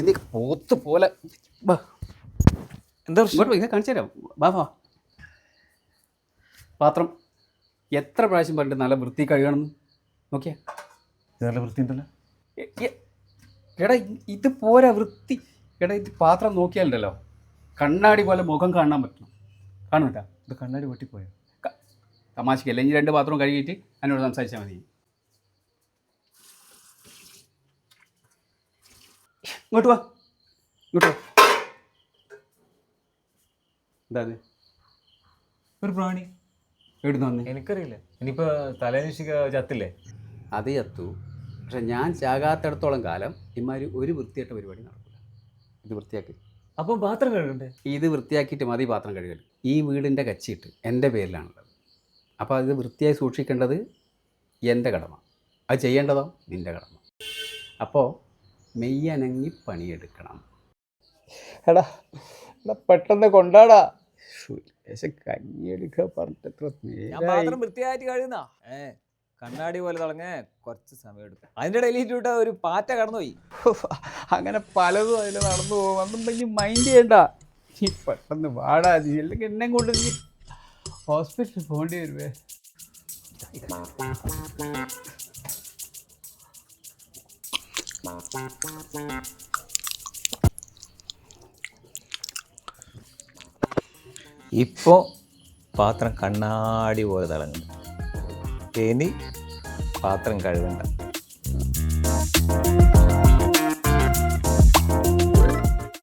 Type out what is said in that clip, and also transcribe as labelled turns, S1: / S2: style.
S1: നീ പോത്ത് പോലെ. ബാ.
S2: എന്താ പ്രശ്നം?
S1: ഇങ്ങോട്ട് പോയി കാണിച്ചു തരാം. വാ വാ പാത്രം എത്ര പ്രാവശ്യം പറഞ്ഞിട്ട് നല്ല വൃത്തി കഴുകണം നോക്കിയാ.
S2: ഇത് നല്ല വൃത്തി
S1: എ- എ- എടാ ഇത് പോരാ വൃത്തി. എടാ ഇത് പാത്രം നോക്കിയാലുണ്ടല്ലോ. കണ്ണാടി പോലെ മുഖം കാണാൻ പറ്റണം കാണൂട്ടാ
S2: ഇത് കണ്ണാടി പൊട്ടിപ്പോയോ?
S1: തമാശക്ക് അല്ലെങ്കിൽ രണ്ട് പാത്രം കഴുകിയിട്ട് എന്നോട് സംസാരിച്ചാൽ മതി. ഇങ്ങോട്ട് വാ. ഇങ്ങോട്ട് വാ. എന്താ
S2: ഒരു പ്രാണി.
S1: എവിടുന്ന് വന്നേ?
S2: എനിക്കറിയില്ല. ഇനിയിപ്പോൾ തലേനിഷിക ചത്തില്ലേ?
S1: അത് ചത്തു. പക്ഷെ ഞാൻ ചാകാത്തടത്തോളം കാലം ഇമാതിരി ഒരു വൃത്തിയായിട്ട പരിപാടി നടക്കില്ല ഇത് വൃത്തിയാക്കി.
S2: അപ്പം പാത്രം കഴുകണ്ടേ?
S1: ഇത് വൃത്തിയാക്കിയിട്ട് മതി പാത്രം കഴുകൽ. ഈ വീടിന്റെ കച്ചിട്ട് എന്റെ പേരിലാണുള്ളത്. അപ്പോൾ അത് വൃത്തിയായി സൂക്ഷിക്കേണ്ടത് എന്റെ കടമ. അത് ചെയ്യേണ്ടതോ? നിന്റെ കടമ. അപ്പോൾ മെയ്യനങ്ങി പണിയെടുക്കണം.
S3: എടാ എടാ പെട്ടെന്ന് കൊണ്ടാടാ. കഞ്ഞിയെടുക്കുക പറഞ്ഞിട്ട് എത്ര
S2: ഞാൻ വൃത്തിയായിട്ട് ഏ കണ്ണാടി പോലെ തുടങ്ങേ കുറച്ച് സമയം എടുക്കും. അതിന്റെ ഇടയിൽ വിട്ട ഒരു പാറ്റ കടന്നുപോയി.
S3: അങ്ങനെ പലതും അതിൽ നടന്നു പോകും. അന്നുണ്ടെങ്കിൽ മൈൻഡ് ചെയ്യണ്ട. നീ പെട്ടെന്ന് വാടാ നീ അല്ലെങ്കിൽ എന്നെ കൊണ്ട് നീ ഹോസ്പിറ്റലിൽ പോകേണ്ടി വരുവേ.
S2: இப்போ பாத்திரம் கண்ணாடி ஒரு தளங்கு ഇനി പാത്രം കഴുകണ്ട